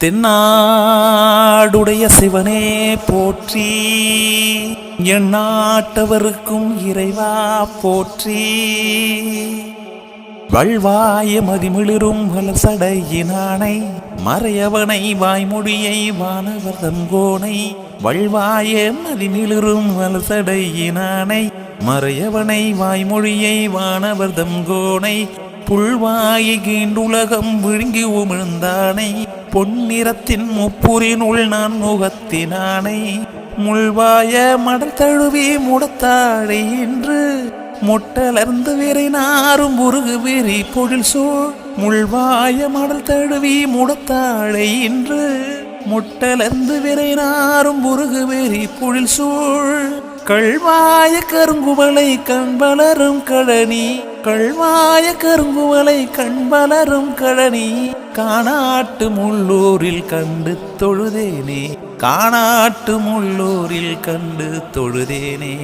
தென்னாடுடைய சிவனே போற்றி எண்ணாட்டவருக்கும் இறைவா போற்றி. வள்வாய மதிமிளிரும் வலசடையினானை மறையவனை வாய்மொழியை வானவர் தங்கோனை வள்வாய மதிமிளிரும் வலசடையினானை மறையவனை வாய்மொழியை வானவர் தங்கோனை புல்வாயை கீண்டுலகம் விழுங்கி உமிழ்ந்தானை பொன்னிறத்தின் முப்புரினுள் நான் முகத்தினானை முள்வாய மடல் தழுவி முடத்தாழை என்று முட்டலர்ந்து விரை நாரும் உருகு விரி பொழில் சூழ் முள்வாய மடல் தழுவி முடத்தாழை என்று முட்டலந்து விரை நாரும் உருகு விரி பொழில் சூழ். கள்வாய கருங்குவலை கண்பலரும் கழனி. கள்வாய கருங்குவலை கண்பலரும் கழனி. காணாட்டு முள்ளூரில் கண்டு தொழுதேனே. காணாட்டு முள்ளூரில் கண்டு தொழுதேனே.